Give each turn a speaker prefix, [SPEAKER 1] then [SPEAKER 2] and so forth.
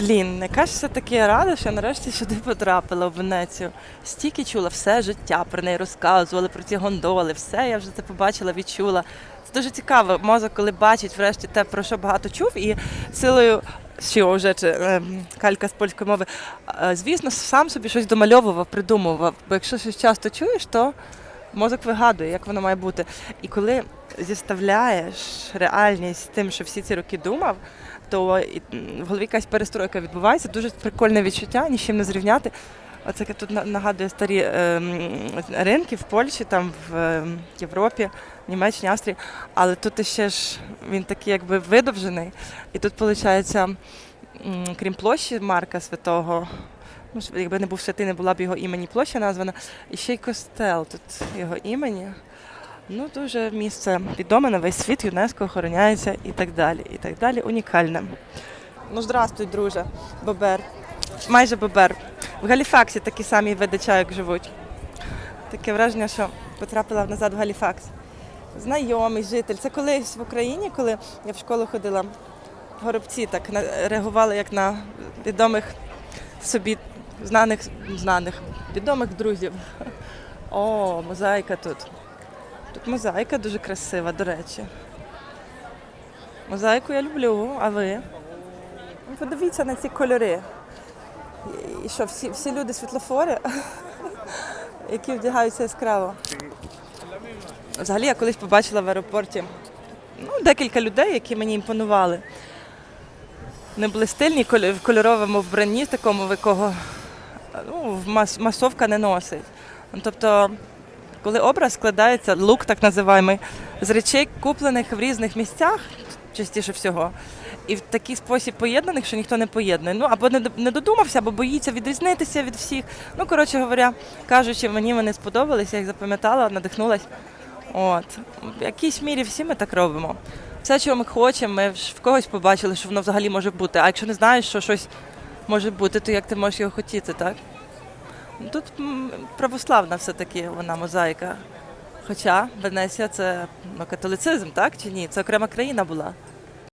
[SPEAKER 1] Блін, яка ж все таки рада, що я нарешті сюди потрапила в Венецію. Стільки чула все життя про неї розказували, про ці гондоли, все я вже це побачила, відчула. Це дуже цікаво. Мозок, коли бачить врешті те, про що багато чув, і силою. Що вже чи ем, калька з польської мови, е, звісно, сам собі щось домальовував, придумував. Бо якщо щось часто чуєш, то мозок вигадує, як воно має бути. І коли зіставляєш реальність тим, що всі ці роки думав, то в голові якась перестройка відбувається. Дуже прикольне відчуття, ні з чим не зрівняти. Оце тут нагадує старі ем, ринки в Польщі, там в ем, Європі, Німеччині, Австрії. Але тут ще ж він такий якби видовжений. І тут, виходить, крім площі Марка Святого, ну, якби не був святий, не була б його імені площа названа, і ще й костел тут його імені. Ну, дуже місце відоме на весь світ, ЮНЕСКО охороняється і так далі. І так далі. Унікальне. Ну, здрастуй, друже, Бобер. Майже Бобер. В Галіфаксі такі самі види чайок живуть. Таке враження, що потрапила назад в Галіфакс. Знайомий житель. Це колись в Україні, коли я в школу ходила, горобці так реагували як на відомих собі знаних, знаних, відомих друзів. О, мозаїка тут. Тут мозаїка дуже красива, до речі. Мозаїку я люблю, а ви? Подивіться на ці кольори. І що, всі, всі люди світлофори, які вдягаються яскраво. Взагалі, я колись побачила в аеропорті ну, декілька людей, які мені імпонували. Не були стильні в кольоровому вбранні, такому, в якого ну, масовка не носить. Ну, Тобто, коли образ складається, лук так називаємий, з речей, куплених в різних місцях, частіше всього, і в такий спосіб поєднаних, що ніхто не поєднує. Ну або не, додумався, або боїться відрізнитися від всіх. Ну, коротше говоря, кажучи, мені вони сподобалися, я їх запам'ятала, надихнулась. От. В якійсь мірі всі ми так робимо. Все, чого ми хочемо, ми в когось побачили, що воно взагалі може бути. А якщо не знаєш, що щось може бути, то як ти можеш його хотіти, так? Тут православна все-таки вона мозаїка. Хоча Венеція це ну, католицизм, так чи ні? Це окрема країна була.